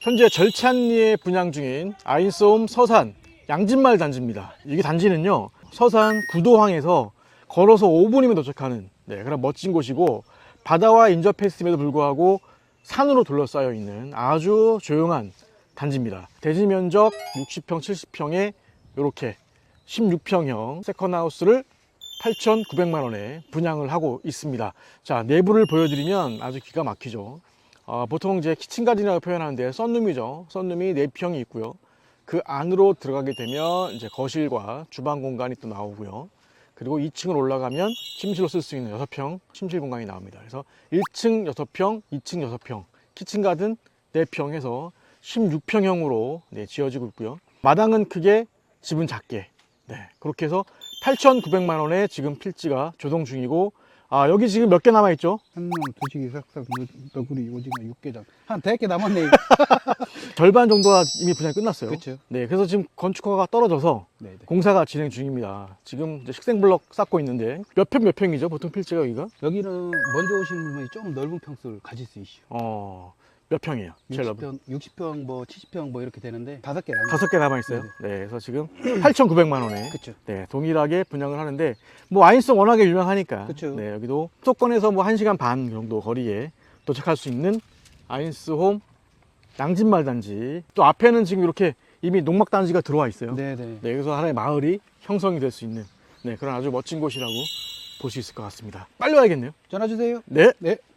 현재 절찬리에 분양 중인 아인소홈 서산 양진말 단지입니다. 이게 단지는요 서산 구도항에서 걸어서 5분이면 도착하는 네, 그런 멋진 곳이고 바다와 인접했음에도 불구하고 산으로 둘러싸여 있는 아주 조용한 단지입니다. 대지 면적 60평, 70평에 이렇게 16평형 세컨하우스를 8,900만 원에 분양을 하고 있습니다. 자, 내부를 보여드리면 아주 기가 막히죠. 어, 보통 이제 키친가든이라고 표현하는데 썬룸이죠. 썬룸이 4평이 있고요. 그 안으로 들어가게 되면 이제 거실과 주방 공간이 또 나오고요. 그리고 2층을 올라가면 침실로 쓸 수 있는 6평 침실 공간이 나옵니다. 그래서 1층 6평, 2층 6평, 키친가든 4평 해서 16평형으로 네, 지어지고 있고요. 마당은 크게, 집은 작게. 네, 그렇게 해서 8,900만 원에 지금 필지가 조동 중이고 아, 여기 지금 몇 개 남아 있죠? 한놈 두식이 싹싹 너구리 오징어 육개장 한 100개 남았네 절반 정도가 이미 분양이 끝났어요. 그렇죠 네, 그래서 지금 건축허가 떨어져서 네 네 공사가 진행 중입니다. 지금 이제 식생블럭 쌓고 있는데 몇 평 몇 평이죠? 보통 필지가 여기가? 여기는 먼저 오시는 분이 좀 넓은 평수를 가질 수 있죠 어, 몇 평이에요? 제일 넓은? 60평, 60평 뭐 70평 뭐 이렇게 되는데 다섯 개 남았어요 다섯 개 남아 있어요. 네, 그래서 지금 8,900만 원에 그쵸 네, 동일하게 분양을 하는데 뭐 아인송 워낙에 유명하니까 그쵸. 네, 여기도 수도권에서 뭐 1시간 반 정도 거리에 도착할 수 있는 아인스홈 양진말 단지 또 앞에는 지금 이렇게 이미 농막 단지가 들어와 있어요. 네. 네 네 그래서 하나의 마을이 형성이 될 수 있는 네, 그런 아주 멋진 곳이라고 볼 수 있을 것 같습니다. 빨리 와야겠네요. 전화 주세요 네. 네